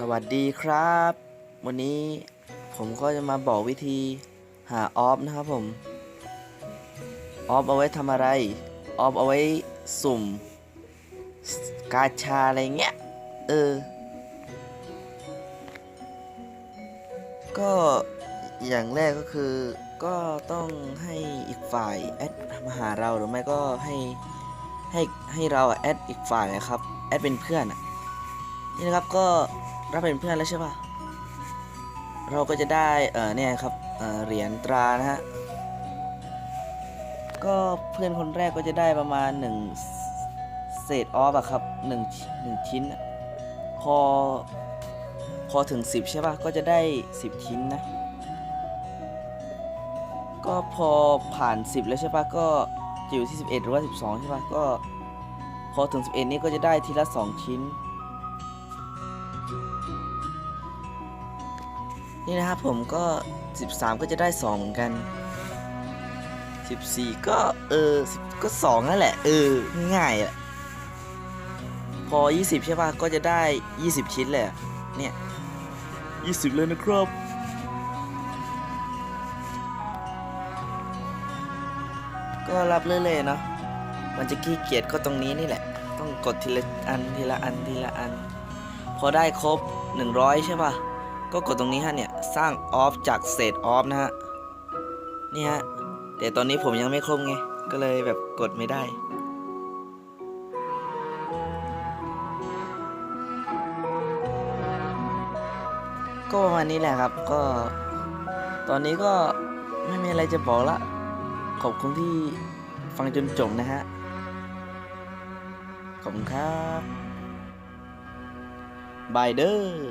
สวัสดีครับ วันนี้ผมก็จะมาบอกวิธีหาออฟนะครับผมออฟเอาไว้ทำอะไรออฟเอาไว้สุ่ม กาชาอะไรเงี้ยเออ ก็อย่างแรกก็คือก็ต้องให้อีกฝ่ายแอดมาหาเราหรือไม่ก็ให้ให้ให้เราแอดอีกฝ่ายนะครับแอดเป็นเพื่อนอะนี่นะครับก็ รับเป็นเพื่อนแล้วใช่ป่ะเราก็จะได้เออเนี่ยครับเออเหรียญตรานะฮะก็เพื่อนคนแรกก็จะได้ประมาณหนึ่งเศษออฟอะครับหนึ่งหนึ่งชิ้นพอพอถึง 10 ใช่ป่ะก็จะได้ 10 ชิ้นนะ ก็พอผ่าน 10 แล้วใช่ป่ะก็จะอยู่ที่ 11 หรือว่า 12 ใช่ป่ะก็พอถึง 11 นี้ก็จะได้ทีละ 2 ชิ้น นี่นะครับผมก็ 13 ก็จะได้ 2 เหมือนกัน 14 ก็เออ10ก็2นั่นแหละ เออ ง่ายๆอะพอ 20 ใช่ป่ะ ก็จะได้ 20 ชิ้นเลยอะเนี่ย 20 เลยนะครับ ก็รับเรื่อยๆเนาะมันจะขี้เกียจก็ตรงนี้นี่แหละ ต้องกดทีละอันทีละอันทีละอัน พอได้ครบ 100 ใช่ป่ะ ก็กดตรงนี้ฮะเนี่ยสร้างออฟจากเศษออฟนะฮะนี่ฮะแต่ตอนนี้ผมยังไม่ครบไงก็เลยแบบกดไม่ได้ก็ประมาณนี้แหละครับก็ ตอนนี้ก็ไม่มีอะไรจะบอกละ ขอบคุณที่ฟังจนจบนะฮะ ขอบคุณครับบายเดอร์